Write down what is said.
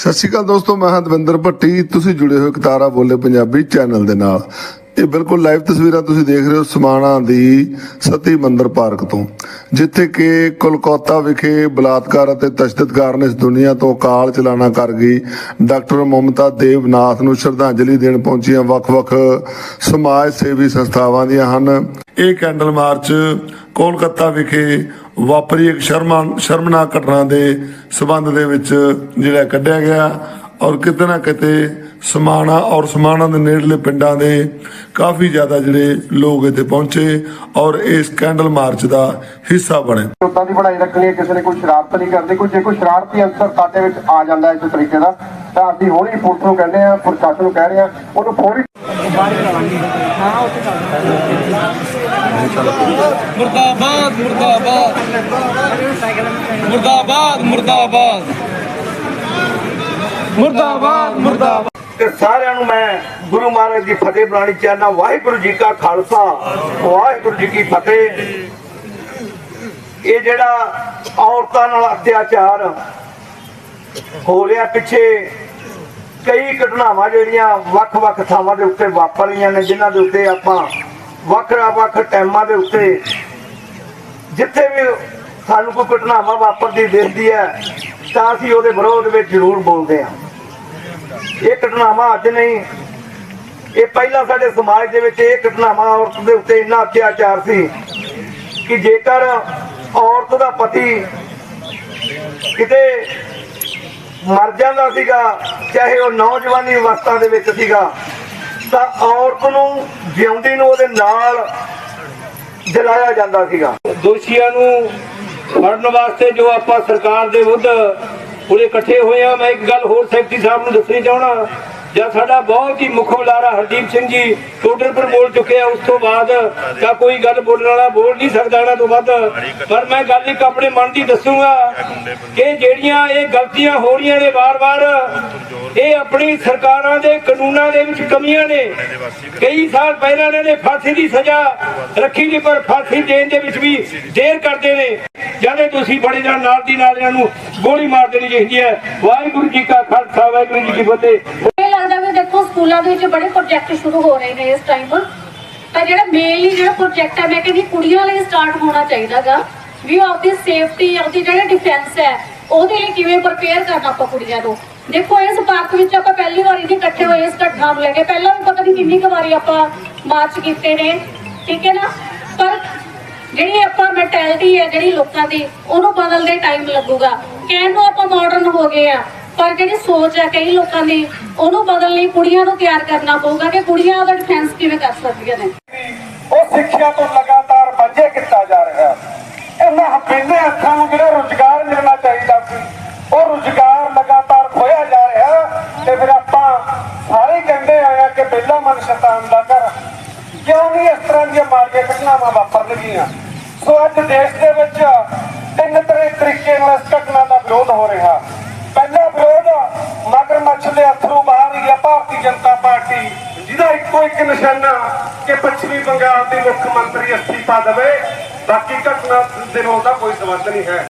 ਸਤਿ ਸ਼੍ਰੀ ਅਕਾਲ ਦੋਸਤੋ, ਮੈਂ ਹਾਂ ਦਵਿੰਦਰ ਭੱਟੀ। ਤੁਸੀਂ ਜੁੜੇ ਹੋਏ ਕਤਾਰਾ ਬੋਲੇ ਪੰਜਾਬੀ ਚੈਨਲ ਦੇ ਨਾਲ। ਇਹ ਬਿਲਕੁਲ ਲਾਈਵ ਤਸਵੀਰਾਂ ਤੁਸੀਂ ਦੇਖ ਰਹੇ ਹੋ ਸਮਾਣਾ ਦੀ ਸਤੀ ਮੰਦਰ ਪਾਰਕ ਤੋਂ, ਜਿੱਥੇ ਕਿ ਕੋਲਕਾਤਾ ਵਿਖੇ ਬਲਾਤਕਾਰ ਅਤੇ ਤਸ਼ੱਦਦ ਕਾਰਨ ਇਸ ਦੁਨੀਆ ਤੋਂ ਅਕਾਲ ਚਲਾਣਾ ਕਰ ਗਈ। ਡਾਕਟਰ ਮਮਤਾ ਦੇਵਨਾਥ ਨੂੰ ਸ਼ਰਧਾਂਜਲੀ ਦੇਣ ਪਹੁੰਚੀਆਂ ਵੱਖ-ਵੱਖ ਸਮਾਜ ਸੇਵੀ ਸੰਸਥਾਵਾਂ ਦੀਆਂ ਹਨ। ਇਹ ਕੈਂਡਲ ਮਾਰਚ ਕੋਲਕਾਤਾ ਵਿਖੇ ਵਾਪਰੀ ਇੱਕ ਸ਼ਰਮਾ, ਸ਼ਰਮਨਾਕ ਘਟਨਾ ਦੇ ਸਬੰਧ ਦੇ ਵਿੱਚ ਜਿਹੜਾ ਕੱਢਿਆ ਗਿਆ। ਔਰ ਕਿਤੇ ਨਾ ਕਿਤੇ ਸਮਾਣਾ ਔਰ ਸਮਾਣਾ ਦੇ ਨੇੜਲੇ ਪਿੰਡਾਂ ਦੇ ਕਾਫੀ ਜ਼ਿਆਦਾ ਜਿਹੜੇ ਲੋਕ ਇੱਥੇ ਪਹੁੰਚੇ ਔਰ ਇਸ ਕੈਂਡਲ ਮਾਰਚ ਦਾ ਹਿੱਸਾ ਬਣੇ। ਉਦਾਂ ਦੀ ਬਣਾਈ ਰੱਖਣੀ ਹੈ ਕਿਸੇ ਨੇ ਕੋਈ ਸ਼ਰਾਰਤ ਨਹੀਂ ਕਰਨੀ। ਕੋਈ ਜੇ ਕੋਈ ਸ਼ਰਾਰਤੀ ਅਨਸਰ ਸਾਡੇ ਵਿੱਚ ਆ ਜਾਂਦਾ ਹੈ ਇਸ ਤਰੀਕੇ ਦਾ ਤਾਂ ਅਸੀਂ ਹੌਲੀ ਪੁਲਿਸ ਨੂੰ ਕਹਿੰਦੇ ਆ ਪ੍ਰਸ਼ਾਸਨ ਨੂੰ ਕਹਿ ਰਹੇ ਆ ਉਹਨੂੰ ਫੌਰੀ ਮੁਰਦਾਬਾਦ ਮੁਰਦਾਬਾਦ। ਮੁਰਦਾਬਾਦ ਮੁਰਦਾਬਾਦ। ਮੁਰਦਾਬਾਦ ਮੁਰਦਾਬਾਦ। ਤੇ ਸਾਰਿਆਂ ਨੂੰ ਮੈਂ ਗੁਰੂ ਮਹਾਰਾਜ ਦੀ ਫਤਿਹ ਬੁਲਾਣੀ ਚਾਹਨਾ ਵਾਹਿਗੁਰੂ ਜੀ ਕਾ ਖਾਲਸਾ, ਵਾਹਿਗੁਰੂ ਜੀ ਕੀ ਫਤਿਹ। ਇਹ ਜਿਹੜਾ ਔਰਤਾਂ ਨਾਲ ਅਤਿਆਚਾਰ ਹੋ ਰਿਹਾ, ਪਿੱਛੇ ਕਈ ਘਟਨਾਵਾਂ ਜਿਹੜੀਆਂ ਵੱਖ-ਵੱਖ ਥਾਵਾਂ ਦੇ ਉੱਤੇ ਵਾਪਰ ਰਹੀਆਂ ਨੇ, ਜਿਨ੍ਹਾਂ ਦੇ ਉੱਤੇ ਆਪਾਂ ਵੱਖ-ਵੱਖ ਟਾਈਮਾਂ ਦੇ ਉੱਤੇ ਜਿੱਥੇ ਵੀ ਸਾਨੂੰ ਕੋਈ ਘਟਨਾਵਾਂ ਵਾਪਰਦੀ ਦਿਖਦੀ ਹੈ ਤਾਂ ਅਸੀਂ ਉਹਦੇ ਵਿਰੋਧ ਵਿੱਚ ਜ਼ਰੂਰ ਬੋਲਦੇ ਹਾਂ। ਇਹ ਘਟਨਾਵਾਂ ਅੱਜ ਨਹੀਂ, ਇਹ ਪਹਿਲਾਂ ਸਾਡੇ ਸਮਾਜ ਦੇ ਵਿੱਚ ਇਹ ਘਟਨਾਵਾਂ ਔਰਤ ਦੇ ਉੱਤੇ ਇੰਨਾ ਅਤਿਆਚਾਰ ਸੀ ਕਿ ਜੇਕਰ ਔਰਤ ਦਾ ਪਤੀ ਕਿਤੇ ਮਰ ਜਾਂਦਾ ਸੀਗਾ, ਚਾਹੇ ਉਹ ਨੌਜਵਾਨੀ ਅਵਸਥਾ ਦੇ ਵਿੱਚ ਸੀਗਾ, ਤਾਂ ਔਰਤ ਨੂੰ, ਜਿਉਂਦੀ ਨੂੰ ਉਹਦੇ ਨਾਲ ਜਲਾਇਆ ਜਾਂਦਾ ਸੀਗਾ। ਦੋਸ਼ੀਆਂ ਨੂੰ ਫੜਨ ਵਾਸਤੇ ਜੋ ਆਪਾਂ ਸਰਕਾਰ ਦੇ ਵਿਰੁੱਧ ਪੂਰੇ ਇਕੱਠੇ ਹੋਏ ਆ, ਮੈਂ ਇੱਕ ਗੱਲ ਹੋਰ ਸੈਕਟਰੀ ਸਾਹਿਬ ਨੂੰ ਦੱਸਣੀ ਚਾਹਣਾ ਜਦ ਸਾਡਾ ਬਹੁਤ ਹੀ ਮੁੱਖ ਬੁਲਾਰਾ ਹਰਦੀਪ ਸਿੰਘ ਜੀ ਟੋਟਲ ਪਰ ਬੋਲ ਚੁੱਕੇ ਆ ਉਸ ਤੋਂ ਬਾਅਦ ਤਾਂ ਕੋਈ ਗੱਲ ਬੋਲਣ ਵਾਲਾ ਬੋਲ ਨਹੀਂ ਸਕਦਾ ਇਹਨਾਂ ਤੋਂ ਵੱਧ। ਪਰ ਮੈਂ ਗੱਲ ਇੱਕ ਆਪਣੇ ਮਨ ਦੀ ਦੱਸੂਗਾ ਕਿ ਜਿਹੜੀਆਂ ਇਹ ਗਲਤੀਆਂ ਹੋ ਰਹੀਆਂ ਨੇ ਵਾਰ-ਵਾਰ, ਇਹ ਆਪਣੀ ਸਰਕਾਰਾਂ ਦੇ ਕਾਨੂੰਨਾਂ ਦੇ ਵਿੱਚ ਕਮੀਆਂ ਨੇ। ਕਈ ਸਾਲ ਪਹਿਲਾਂ ਇਹਨਾਂ ਨੇ ਫਾਂਸੀ ਦੀ ਸਜ਼ਾ ਰੱਖੀ ਨਹੀਂ ਪਰ ਫਾਂਸੀ ਦੇਣ ਦੇ ਵਿੱਚ ਵੀ ਦੇਰ ਕਰਦੇ ਨੇ। ਜਦੋਂ ਤੁਸੀਂ ਫੜੇ ਜਾਣ ਨਾਲ ਦੀ ਨਾਲ ਇਹਨਾਂ ਨੂੰ ਗੋਲੀ ਮਾਰ ਦੇਣੀ ਚਾਹੀਦੀ ਹੈ। ਵਾਹਿਗੁਰੂ ਜੀ ਕਾ ਖਾਲਸਾ, ਵਾਹਿਗੁਰੂ ਜੀ ਕੀ ਫਤਿਹ। ਇਹ ਲੱਗਦਾ ਵੀ ਦੇਖੋ, ਸਕੂਲਾਂ ਦੇ ਵਿੱਚ ਬੜੇ ਪ੍ਰੋਜੈਕਟ ਸ਼ੁਰੂ ਹੋ ਰਹੇ ਨੇ ਇਸ ਟਾਈਮ ਤਾਂ ਜਿਹੜਾ ਮੇਨਲੀ ਜਿਹੜਾ ਪ੍ਰੋਜੈਕਟ ਹੈ, ਮੈਂ ਕਹਿੰਦੀ ਕੁੜੀਆਂ ਲਈ ਸਟਾਰਟ ਹੋਣਾ ਚਾਹੀਦਾਗਾ। ਵੀ ਆਪਦੀ ਸੇਫਟੀ ਆਪਦੀ ਜਿਹੜਾ ਡਿਫੈਂਸ ਹੈ, ਉਹਦੇ ਲਈ ਕਿਵੇਂ ਪ੍ਰਪੇਅਰ ਕਰਨਾ ਆਪਾਂ ਕੁੜੀਆਂ ਨੂੰ। ਦੇਖੋ, ਇਸ ਪਾਰਕ ਵਿੱਚ ਆਪਾਂ ਪਹਿਲੀ ਵਾਰੀ ਨਹੀਂ ਇਕੱਠੇ ਹੋਏ ਇਸ ਘਟਨਾ ਨੂੰ ਲੈ ਕੇ। ਪਹਿਲਾਂ ਵੀ ਪਤਾ ਨਹੀਂ ਕਿੰਨੀ ਕੁ ਵਾਰੀ ਆਪਾਂ ਮਾਰਚ ਕੀਤੇ ਨੇ। ਠੀਕ ਹੈ ਨਾ? ਜਿਹੜੀ ਆਪਾਂ ਮੈਂਟੈਲਿਟੀ ਹੈ ਜਿਹੜੀ ਲੋਕਾਂ ਦੀ, ਉਹਨੂੰ ਬਦਲਦੇ ਟਾਈਮ ਲੱਗੂਗਾ। ਕਹਿਣ ਨੂੰ ਆਪਾਂ ਮਾਡਰਨ ਹੋ ਗਏ ਆ, ਪਰ ਜਿਹੜੀ ਸੋਚ ਹੈ ਕਈ ਲੋਕਾਂ ਦੀ, ਉਹਨੂੰ ਬਦਲਣ ਲਈ ਕੁੜੀਆਂ ਨੂੰ ਤਿਆਰ ਕਰਨਾ ਪਊਗਾ ਕਿ ਕੁੜੀਆਂ ਉਹਦਾ ਡਿਫੈਂਸ ਕਿਵੇਂ ਕਰ ਸਕਦੀਆਂ ਨੇ। ਉਹ ਸਿੱਖਿਆ ਤੋਂ ਲਗਾਤਾਰ ਵਾਂਝੇ ਕੀਤਾ ਜਾ ਰਿਹਾ। ਇਹਨਾਂ ਹਪੀਨੇ ਹੱਥਾਂ ਨੂੰ ਜਿਹੜਾ ਰੁਜ਼ਗਾਰ ਮਿਲਣਾ ਚਾਹੀਦਾ ਸੀ, ਉਹ ਰੁਜ਼ਗਾਰ ਲਗਾਤਾਰ ਖੋਇਆ ਜਾ ਰਿਹਾ ਤੇ ਫਿਰ ਆਪਾਂ ਸਾਰੇ ਕਹਿੰਦੇ ਆਏ ਆ ਕਿ ਪਹਿਲਾ ਮਨ ਸ਼ੈਤਾਨ ਦਾ ਘਰ ਕਿਉਂ ਨਹੀਂ ਇਸ ਤਰ੍ਹਾਂ ਦੀਆਂ ਮਾਰਗੇ ਘਟਨਾਵਾਂ ਵਾਪਰਨਗੀਆਂ ਸੋ ਅੱਜ ਦੇਸ਼ ਦੇ ਵਿੱਚ ਤਿੰਨ ਤਰ੍ਹਾਂ ਤਰੀਕੇ ਨਾਲ ਇਸ ਘਟਨਾ ਦਾ ਵਿਰੋਧ ਹੋ ਰਿਹਾ। ਪਹਿਲਾ ਵਿਰੋਧ ਮਗਰਮੱਛ ਦੇ ਅਥਰੂ ਬਾਹਰ ਹੀ ਆ, ਭਾਰਤੀ ਜਨਤਾ ਪਾਰਟੀ, ਜਿਹਦਾ ਇੱਕੋ ਇੱਕ ਨਿਸ਼ਾਨਾ ਕਿ ਪੱਛਮੀ ਬੰਗਾਲ ਦੇ ਮੁੱਖ ਮੰਤਰੀ ਅਸਤੀਫਾ ਦੇਵੇ। ਬਾਕੀ ਘਟਨਾ ਦੇ ਨਾਲ ਦਾ ਕੋਈ ਸੰਬੰਧ ਨਹੀਂ ਹੈ।